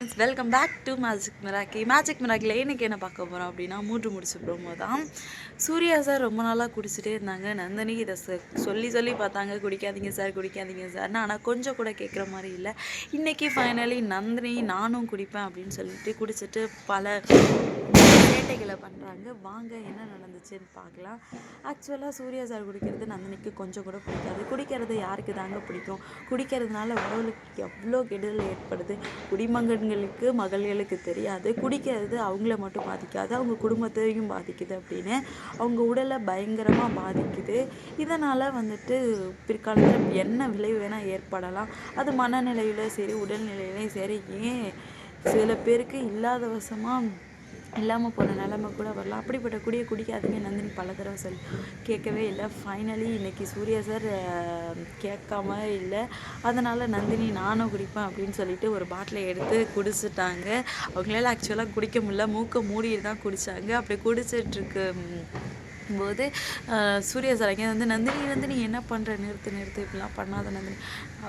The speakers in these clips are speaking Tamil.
Welcome back to magic miracle magic miracle இன்றைக்கி என்ன பார்க்க போகிறோம் அப்படின்னா மூன்று முடிச்சு ப்ரோமோ தான். சூர்யா சார் ரொம்ப நாளாக குடிச்சிட்டே இருந்தாங்க. நந்தினி இதை சொல்லி சொல்லி பார்த்தாங்க. குடிக்காதீங்க சார் குடிக்காதீங்க சார் ஆனால் கொஞ்சம் கூட கேட்குற மாதிரி இல்லை. இன்றைக்கி ஃபைனலி நந்தினி நானும் குடிப்பேன் அப்படின்னு சொல்லிட்டு குடிச்சிட்டு பல சேட்டைகளை பண்ணுறாங்க வாங்க என்ன நடந்துச்சுன்னு பார்க்கலாம். ஆக்சுவலாக சூர்யா சார் குடிக்கிறது நந்தினிக்கு கொஞ்சம் கூட பிடிக்காது. குடிக்கிறது யாருக்கு தாங்க பிடிக்கும்? குடிக்கிறதுனால உடலுக்கு எவ்வளோ கெடுதல் ஏற்படுது? குடிமகன்களுக்கு மகள்களுக்கு தெரியாது. குடிக்கிறது அவங்கள மட்டும் பாதிக்காது. அவங்க குடும்பத்தையும் பாதிக்குது அப்படின்னு அவங்க உடலை பயங்கரமாக பாதிக்குது. இதனால் வந்துட்டு பிற்காலத்தில் என்ன விளைவு வேணால் ஏற்படலாம். அது மனநிலையிலும் சரி உடல்நிலையிலையும் சரி. ஏன் சில பேருக்கு இல்லாத வசமாக இல்லாமல் போகிற நிலமை கூட வரலாம். அப்படிப்பட்ட குடியை குடிக்காதீங்க நந்தினி பல தடவை சொல்லி கேட்கவே இல்லை. ஃபைனலி இன்னைக்கு சூர்யா சார் கேட்காம இல்லை. அதனால் நந்தினி நானும் குடிப்பேன் அப்படின்னு சொல்லிட்டு ஒரு பாட்டிலை எடுத்து குடிச்சிட்டாங்க. அவங்களால ஆக்சுவலாக குடிக்க முடியல. மூக்கை மூடிட்டு தான் குடித்தாங்க அப்படி குடிச்சிட்ருக்கு போது சூரிய சூர்யா சார் வந்து நந்தினி நந்தினி என்ன பண்ணுற நிறுத்து நிறுத்து இப்படிலாம் பண்ணாத நந்தினி.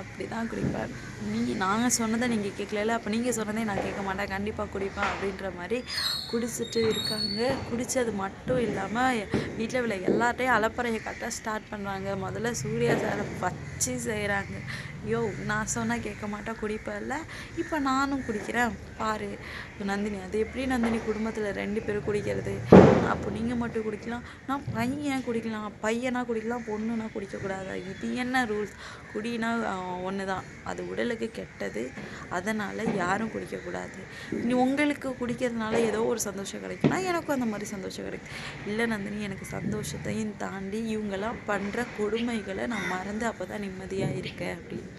அப்படி தான் குடிப்பேன் நீ நாங்கள் சொன்னதை நீங்கள் கேட்கல அப்போ நீங்கள் சொன்னதே நான் கேட்க மாட்டேன். கண்டிப்பாக குடிப்பேன் அப்படின்ற மாதிரி குடிச்சிட்டு இருக்காங்க. குடித்தது மட்டும் இல்லாமல் வீட்டில் உள்ள எல்லார்ட்டையும் அலப்பறையை கட்ட ஸ்டார்ட் பண்ணுறாங்க முதல்ல சூர்யா சாரை வச்சு செய்கிறாங்க ஐயோ நான் சொன்னால் கேட்க மாட்டேன் குடிப்பேன்ல இப்போ நானும் குடிக்கிறேன். பாரு நந்தினி அது எப்படி நந்தினி குடும்பத்தில் ரெண்டு பேரும் குடிக்கிறது? அப்போ நீங்கள் மட்டும் குடிக்கலாம். நான் பையன் குடிக்கலாம் பையனா குடிக்கலாம் பொண்ணுனா குடிக்கக்கூடாதா? இது என்ன ரூல்ஸ் குடினா ஒன்று தான் அது உடலுக்கு கெட்டது. அதனால் யாரும் குடிக்கக்கூடாது. நீ உங்களுக்கு குடிக்கிறதுனால ஏதோ ஒரு சந்தோஷம் கிடைக்கும்னா எனக்கும் அந்த மாதிரி சந்தோஷம் கிடைக்கும். இல்லை நந்தினி எனக்கு சந்தோஷத்தையும் தாண்டி இவங்கெல்லாம் பண்ணுற கொடுமைகளை நான் மறந்து அப்போ தான் நிம்மதியாக இருக்கேன் அப்படின்னு.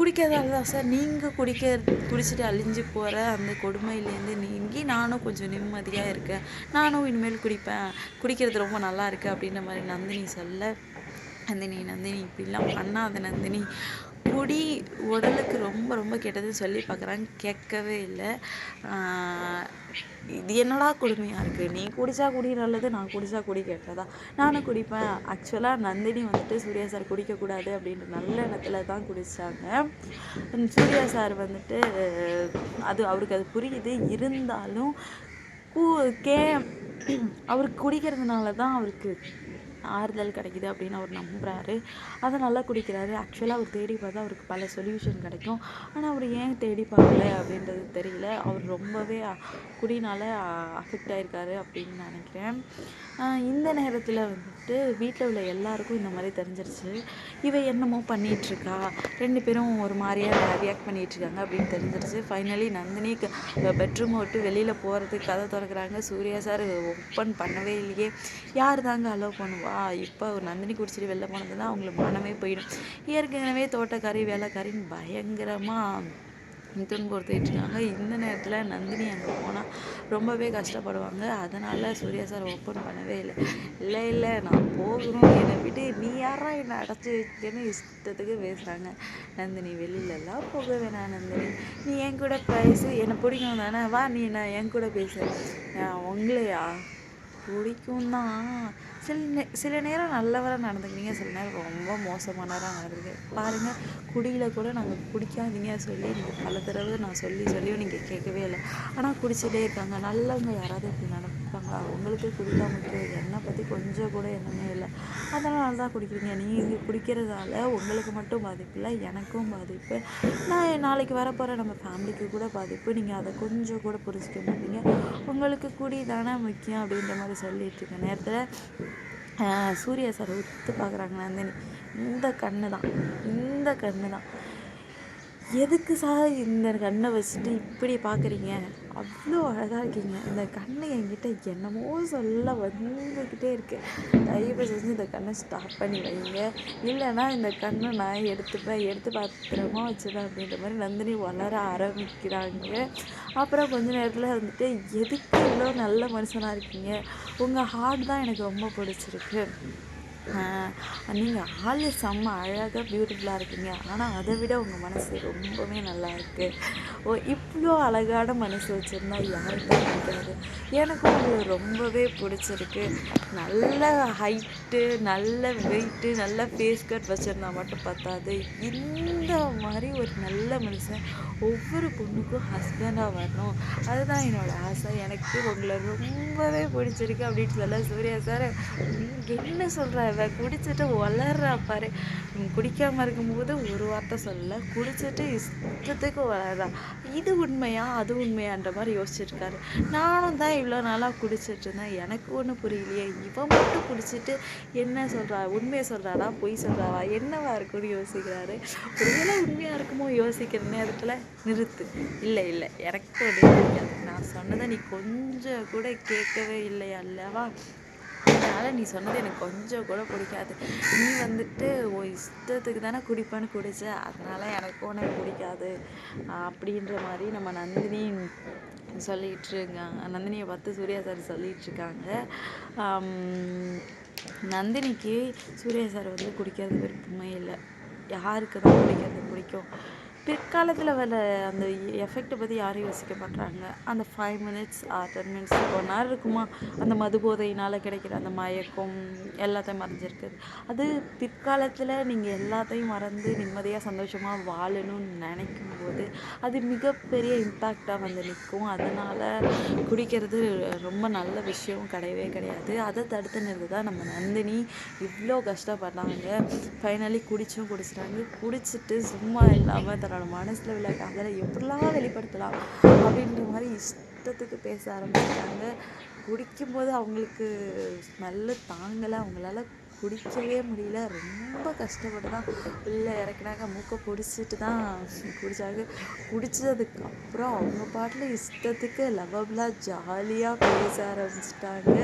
குடிக்கிறதால தான் சார். நீங்கள் குடிக்க குடிச்சிட்டு அழிஞ்சு போகிற அந்த கொடுமையிலேருந்து நீங்கி நானும் கொஞ்சம் நிம்மதியாக இருக்கேன். நானும் இனிமேல் குடிப்பேன். குடிக்கிறது ரொம்ப நல்லா இருக்கு அப்படின்ற மாதிரி நந்தினி சொல்ல நந்தினி நந்தினி இப்படிலாம் பண்ணாத நந்தினி. குடி உடலுக்கு ரொம்ப ரொம்ப கெட்டதுன்னு சொல்லி பார்க்குறாங்க. கேட்கவே இல்லை. இது என்னடா கொடுமையாக இருக்குது நீ குடிச்சா குடி நல்லது. நான் குடிச்சா குடி கேட்டதா? நானும் குடிப்பேன். ஆக்சுவலாக நந்தினி வந்துட்டு சூர்யா சார் குடிக்கக்கூடாது அப்படின்ற நல்ல இடத்துல தான் குடித்தாங்க சூர்யா சார் வந்துட்டு அது அவருக்கு அது புரியுது. இருந்தாலும் கூ கே அவருக்கு குடிக்கிறதுனால தான் அவருக்கு ஆறுதல் கிடைக்குது அப்படின்னு அவர் நம்புகிறாரு அதை நல்லா குடிக்கிறாரு. ஆக்சுவலாக அவர் தேடி பார்த்தா அவருக்கு பல சொல்யூஷன் கிடைக்கும். ஆனால் அவர் ஏன் தேடி பார்க்கல அப்படின்றது தெரியல. அவர் ரொம்பவே குடினால் அஃபெக்ட் ஆயிருக்காரு அப்படின்னு நினைக்கிறேன். இந்த நேரத்தில் வந்துட்டு வீட்டில் உள்ள எல்லாருக்கும் இந்த மாதிரி தெரிஞ்சிருச்சு. இவ என்னமோ பண்ணிகிட்ருக்கா ரெண்டு பேரும் ஒரு மாதிரியாக ரியாக்ட் பண்ணிகிட்டு இருக்காங்க அப்படின்னு தெரிஞ்சிருச்சு. ஃபைனலி நந்தினி பெட்ரூமை விட்டு வெளியில் போகிறதுக்கு கதை திறக்கிறாங்க. சூர்யா சார் ஓப்பன் பண்ணவே இல்லையே. யார் தாங்க அலோவ் பண்ணுவா? இப்போ ஒரு நந்தினி குடிச்சிட்டு வெளில போனது தான் அவங்களுக்கு மனமே போயிடும். ஏற்கனவே தோட்டக்காரி வேலைக்காரின்னு பயங்கரமாக துன்புறுத்திட்டுருக்காங்க இந்த நேரத்தில் நந்தினி அங்கே போனால் ரொம்பவே கஷ்டப்படுவாங்க. அதனால் சூர்யா சார் ஓப்பன் பண்ணவே இல்லை. இல்லை இல்லை நான் போகணும். என்னை விட்டு நீ யாரா என்னை அடைச்சி வச்சுன்னு இஷ்டத்துக்கு பேசுகிறாங்க நந்தினி வெளியிலலாம் போக வேணாம் நந்தினி. நீ என் கூட பேசு. என்னை பிடிக்கும் தானே. வா நீ நான் என் கூட பேசு. உங்களையா? பிடிக்கும் தான் சில நே சில நேரம் நல்லவராக நடந்துக்கிறீங்க சில நேரம் ரொம்ப மோசமானவராக நடந்துக்கிறீங்க பாருங்கள் குடியில் கூட நாங்கள் குடிக்காதீங்க சொல்லி நீங்கள் பல தடவை நான் சொல்லி சொல்லியும் நீங்கள் கேட்கவே இல்லை. ஆனால் குடிச்சிட்டே இருக்காங்க. நல்லவங்க யாராவது இப்படி நடப்பாங்களா உங்களுக்கு குடித்தா என்னை பற்றி கொஞ்சம் கூட எண்ணமே இல்லை. அதனால தான் குடிக்கிறீங்க. நீங்கள் குடிக்கிறதால உங்களுக்கு மட்டும் பாதிப்பு இல்லை எனக்கும் பாதிப்பு. நான் நாளைக்கு வரப்போகிற நம்ம ஃபேமிலிக்கு கூட பாதிப்பு. நீங்கள் அதை கொஞ்சம் கூட புரிஞ்சிக்க மாட்டீங்க. உங்களுக்கு குடி தானே முக்கியம் அப்படின்ற மாதிரி சொல்லிட்டு இருக்க நேரத்தில் சூரிய சார் உத்து பார்க்குறாங்க நந்தினி. இந்த கண்ணு தான் இந்த கண்ணு தான் எதுக்கு சார் இந்த கண்ணை வச்சுட்டு இப்படி பார்க்குறீங்க அவ்வளோ அழகாக இருக்கீங்க. இந்த கண்ணை என்கிட்ட என்னமோ சொல்ல வந்துக்கிட்டே இருக்கு. தயவு செஞ்சு இந்த கண்ணை ஸ்டாப் பண்ணி வைங்க. இல்லைன்னா இந்த கண்ணை நான் எடுத்துப்பேன். எடுத்து பத்திரமா வச்சுப்பேன் அப்படின்ற மாதிரி நந்தினி வளர ஆரம்பிக்கிறாங்க. அப்புறம் கொஞ்ச நேரத்தில் வந்துட்டு எதுக்கு இவ்வளோ நல்ல மனுஷனாக இருக்கீங்க? உங்கள் ஹார்ட் தான் எனக்கு ரொம்ப பிடிச்சிருக்கு. நீங்கள் ஆள் செம்ம அழகாக பியூட்டிஃபுல்லாக இருக்கீங்க. ஆனால் அதை விட உங்கள் மனசு ரொம்பவே நல்லா இருக்குது ஓ இவ்வளோ அழகான மனசு வச்சுருந்தா யாருக்கும் பிடிக்காது. எனக்கும் உங்களை ரொம்பவே பிடிச்சிருக்கு. நல்ல ஹைட்டு நல்ல வெயிட்டு நல்ல ஃபேஸ் கட் வச்சுருந்தா மட்டும் பத்தாது. இந்த மாதிரி ஒரு நல்ல மனுஷன் ஒவ்வொரு பொண்ணுக்கும் ஹஸ்பண்டாக வரணும். அதுதான் என்னோடய ஆசை. எனக்கு உங்களை ரொம்பவே பிடிச்சிருக்கு அப்படின்னு சொல்ல சூர்யா சார் என்ன சொல்கிறாரு இவ குடிச்சிட்டு வளர்றா பாரு. குடிக்காமல் இருக்கும்போது ஒரு வார்த்தை சொல்லல குடிச்சிட்டு இஷ்டத்துக்கு வளர்றா. இது உண்மையா அது உண்மையான்ற மாதிரி யோசிச்சிருக்காரு. நானும் தான் இவ்வளோ நாளாக குடிச்சிட்டு இருந்தேன். எனக்கு ஒன்றும் புரியலையே. இவன் மட்டும் குடிச்சிட்டு என்ன சொல்கிறா உண்மையை சொல்கிறாரா பொய் சொல்கிறாரா என்னவா இருக்குன்னு யோசிக்கிறாரு. ஒருவேளை உண்மையாக இருக்குமோ யோசிக்கிற நேரத்தில் நிறுத்து. இல்லை இல்லை. எனக்கு அப்படி நான் சொன்னதை நீ கொஞ்சம் கூட கேட்கவே இல்லை அல்லவா? அதனால் நீ சொன்னது எனக்கு கொஞ்சம் கூட பிடிக்காது. நீ வந்துட்டு உன் இஷ்டத்துக்கு தானே குடிப்பேன்னு குடிச்ச. அதனால் எனக்கு உனக்கு பிடிக்காது. அப்படின்ற மாதிரி நம்ம நந்தினி சொல்லிகிட்ருக்காங்க நந்தினியை பார்த்து சூர்யா சார் சொல்லிகிட்ருக்காங்க நந்தினிக்கு சூர்யா சார் வந்து குடிக்கிறது விருப்பமே இல்லை. யாருக்கு தான் குடிக்கிறது பிடிக்கும்? பிற்காலத்தில் வர அந்த எஃபெக்ட்டை பற்றி யாரும் யோசிக்க மாட்றாங்க? அந்த five minutes or ten minutes ஒரு நேரம் இருக்குமா? அந்த மது போதையினால் கிடைக்கிற அந்த மயக்கம் எல்லாத்தையும் மறைஞ்சிருக்குது அது பிற்காலத்தில் நீங்கள் எல்லாத்தையும் மறந்து நிம்மதியாக சந்தோஷமாக வாழணும்னு நினைக்கும் போது அது மிகப்பெரிய இம்பேக்டாக வந்து நிற்கும் அதனால் குடிக்கிறது ரொம்ப நல்ல விஷயம் கிடையவே கிடையாது. அதை தடுத்து நிறுத்து தான் நம்ம நந்தினி. இவ்வளோ கஷ்டப்பட்டாங்க ஃபைனலி குடிச்சும் குடிச்சிட்டாங்க. குடிச்சிட்டு சும்மா இல்லாமல் தன்னோட மனசில் உள்ள காதலை எப்படிலாம் வெளிப்படுத்தலாம் அப்படின்ற மாதிரி இஷ்டத்துக்கு பேச ஆரம்பிச்சிட்டாங்க. குடிக்கும்போது அவங்களுக்கு ஸ்மெல்லு தாங்கலை அவங்களால குடிக்கவே முடியல. ரொம்ப கஷ்டப்பட்டு தான் உள்ளே இறக்குனாங்க. மூக்கை பிடிச்சிட்டு தான் குடித்தாங்க குடித்ததுக்கப்புறம் அவங்க பாட்டில் இஷ்டத்துக்கு லவபிளாக ஜாலியாக பேச ஆரம்பிச்சிட்டாங்க.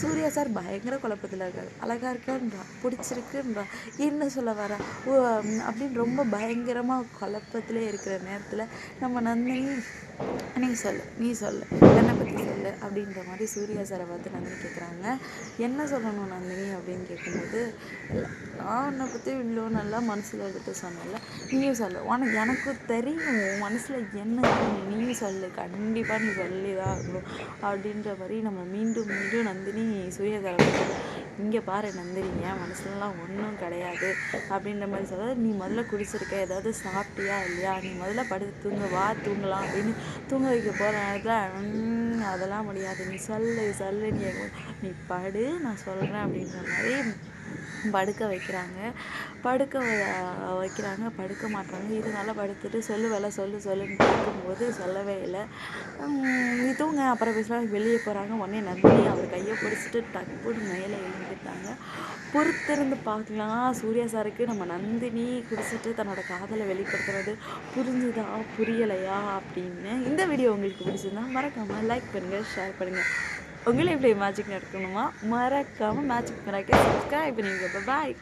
சூர்யா சார் பயங்கர குழப்பத்தில் இருக்கார். அழகாக இருக்கான்றா பிடிச்சிருக்குன்றா என்ன சொல்ல வரா? ஓ அப்படின்னு ரொம்ப பயங்கரமாக குழப்பத்திலே இருக்கிற நேரத்தில் நம்ம நந்தினி நீ சொல்லு நீ சொல்லு என்னை பற்றி சொல்லு அப்படின்ற மாதிரி சூர்யா சாரை பார்த்து நந்தினி கேட்குறாங்க என்ன சொல்லணும் நந்தினி அப்படின்னு கேட்கும்போது வந்து நான் உன்னை பற்றி இவ்வளோ நல்லா மனசில் எடுத்து சொன்னல நீயும் சொல்லு. உனக்கு எனக்கு தெரியும் மனசில் என்ன நீயும் சொல்லு. கண்டிப்பாக நீ சொல்லி தான் ஆகணும். அப்படின்ற மாதிரி நம்ம மீண்டும் மீண்டும் நந்தினி சூர்யா இங்கே பாரு நந்தினி என் மனசுலலாம் ஒன்றும் கிடையாது. அப்படின்ற மாதிரி சொல்ல நீ முதல்ல குடிச்சிருக்க ஏதாவது சாப்பிட்டியா இல்லையா? நீ முதல்ல படுத்து தூங்க வா தூங்கலாம் அப்படின்னு தூங்க வைக்க போகிற நேரத்தில் அதெல்லாம் முடியாது. நீ சொல்லு சொல்லு நீ நீ படு நான் சொல்கிறேன் அப்படின்ற மாதிரி படுக்க வைக்கிறாங்க. படுக்க வ- வைக்கிறாங்க. படுக்க மாட்டாங்க இதனால படுத்துட்டு சொல்லு வேலை சொல்லு சொல்லுன்னு கேட்கும்போது சொல்லவே இல்லை. இதுவும் நீ தூங்க அப்புறம் பேசலாம் வெளியே போகிறாங்க உடனே நந்தினி அவர் கையை பிடிச்சிட்டு டக்குன்னு மேலே எழுந்துட்டாங்க பொறுத்திருந்து பார்க்கலாம் சூர்யா சாருக்கு நம்ம நந்தினி குடிச்சிட்டு தன்னோட காதலை வெளிப்படுத்துறது புரிஞ்சுதா புரியலையா அப்படின்னு இந்த வீடியோ உங்களுக்கு பிடிச்சிருந்தா மறக்காமல் லைக் பண்ணுங்கள் ஷேர் பண்ணுங்கள் உங்களை இப்படி மேஜிக் நடக்கணுமா? மறக்காமல் மேஜிக் மிராக்கை சப்ஸ்கிரைப் பண்ணிங்க பாய்